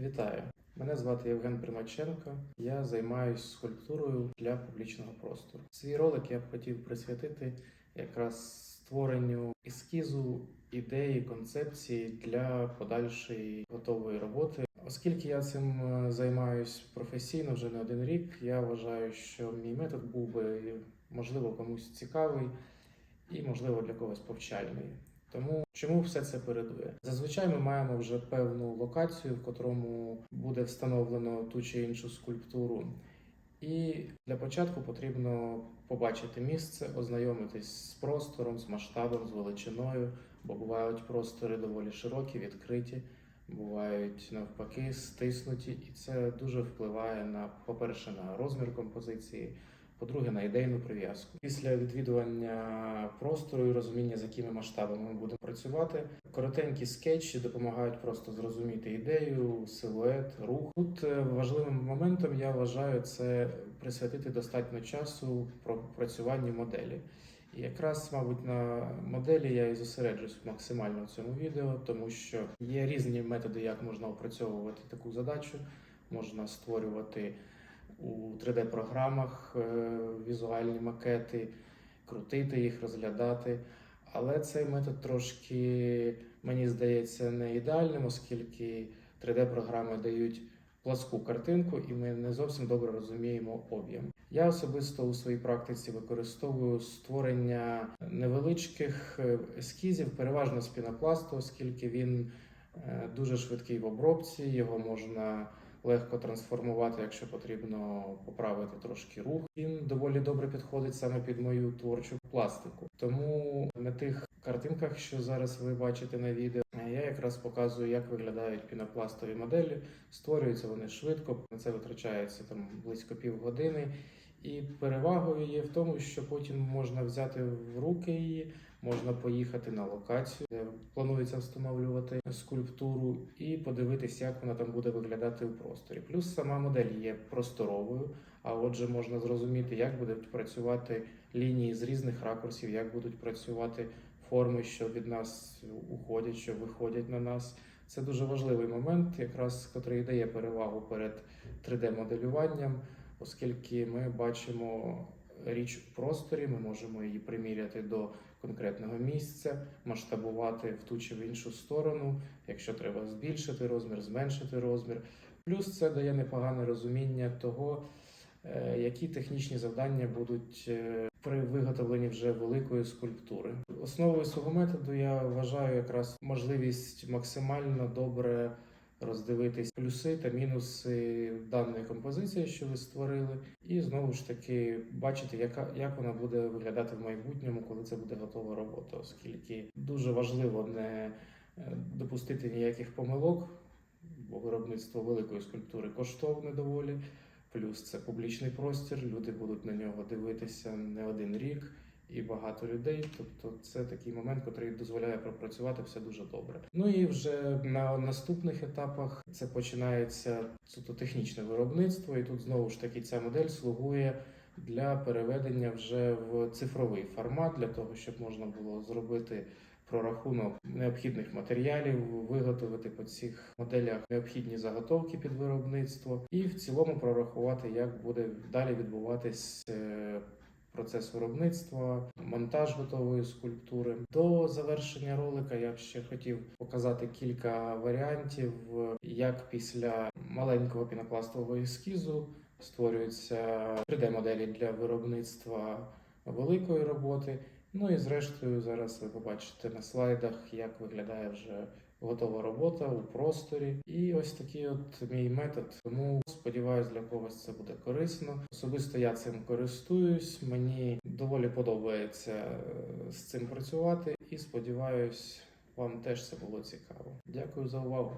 Вітаю! Мене звати Євген Примаченко. Я займаюся скульптурою для публічного простору. Свій ролик я б хотів присвятити якраз створенню ескізу, ідеї, концепції для подальшої готової роботи. Оскільки я цим е, займаюсь професійно вже не один рік, я вважаю, що мій метод був би можливо комусь цікавий і можливо для когось повчальний. Тому чому все це передує? Зазвичай ми маємо вже певну локацію, в котрому буде встановлено ту чи іншу скульптуру. І для початку потрібно побачити місце, ознайомитись з простором, з масштабом, з величиною, бо бувають простори доволі широкі, відкриті, бувають навпаки стиснуті, і це дуже впливає на, по-перше, на розмір композиції, по-друге, на ідейну прив'язку. Після відвідування простору і розуміння, з якими масштабами ми будемо працювати, коротенькі скетчі допомагають просто зрозуміти ідею, силует, рух. Тут е, важливим моментом я вважаю це присвятити достатньо часу пропрацюванню моделі. І якраз, мабуть, на моделі я і зосереджусь максимально в цьому відео, тому що є різні методи, як можна опрацьовувати таку задачу. Можна створювати у 3D-програмах е, візуальні макети, крутити їх, розглядати. Але цей метод трошки, мені здається, не ідеальним, оскільки 3D-програми дають пласку картинку, і ми не зовсім добре розуміємо об'єм. Я особисто у своїй практиці використовую створення невеличких е, ескізів, переважно з пінопласту, оскільки він е, дуже швидкий в обробці, його можна легко трансформувати, якщо потрібно поправити трошки рух. Він доволі добре підходить саме під мою творчу пластику. Тому на тих картинках, що зараз ви бачите на відео, я якраз показую, як виглядають пінопластові моделі. Створюються вони швидко, на це витрачається там близько півгодини. І перевагою є в тому, що потім можна взяти в руки її, можна поїхати на локацію, де планується встановлювати скульптуру, і подивитися, як вона там буде виглядати у просторі. Плюс сама модель є просторовою, а отже, можна зрозуміти, як будуть працювати лінії з різних ракурсів, як будуть працювати форми, що від нас уходять, що виходять на нас. Це дуже важливий момент, якраз який дає перевагу перед 3D-моделюванням оскільки ми бачимо річ у просторі, ми можемо її приміряти до конкретного місця, масштабувати в ту чи в іншу сторону, якщо треба збільшити розмір, зменшити розмір. Плюс це дає непогане розуміння того, е, які технічні завдання будуть е, при виготовленні вже великої скульптури. Основою свого методу я вважаю якраз можливість максимально добре роздивитись плюси та мінуси даної композиції, що ви створили, і знову ж таки бачити, яка як вона буде виглядати в майбутньому, коли це буде готова робота, оскільки дуже важливо не е, допустити ніяких помилок, бо виробництво великої скульптури коштовне доволі. Плюс це публічний простір, люди будуть на нього дивитися не один рік і багато людей. Тобто, це такий момент, який дозволяє пропрацювати все дуже добре. Ну і вже на наступних етапах це починається суто технічне виробництво, і тут знову ж таки ця модель слугує. Для переведення вже в цифровий формат, для того, щоб можна було зробити прорахунок необхідних матеріалів, виготовити по цих моделях необхідні заготовки під виробництво, і в цілому прорахувати, як буде далі відбуватись е, процес виробництва, монтаж готової скульптури. До завершення ролика я б ще хотів показати кілька варіантів, як після маленького пінопластового ескізу створюються 3D-моделі для виробництва великої роботи. Ну і зрештою, зараз ви побачите на слайдах, як виглядає вже готова робота у просторі. І ось такий от мій метод. Тому сподіваюсь, для когось це буде корисно. Особисто я цим користуюсь. Мені доволі подобається е, з цим працювати, і сподіваюсь, вам теж це було цікаво. Дякую за увагу.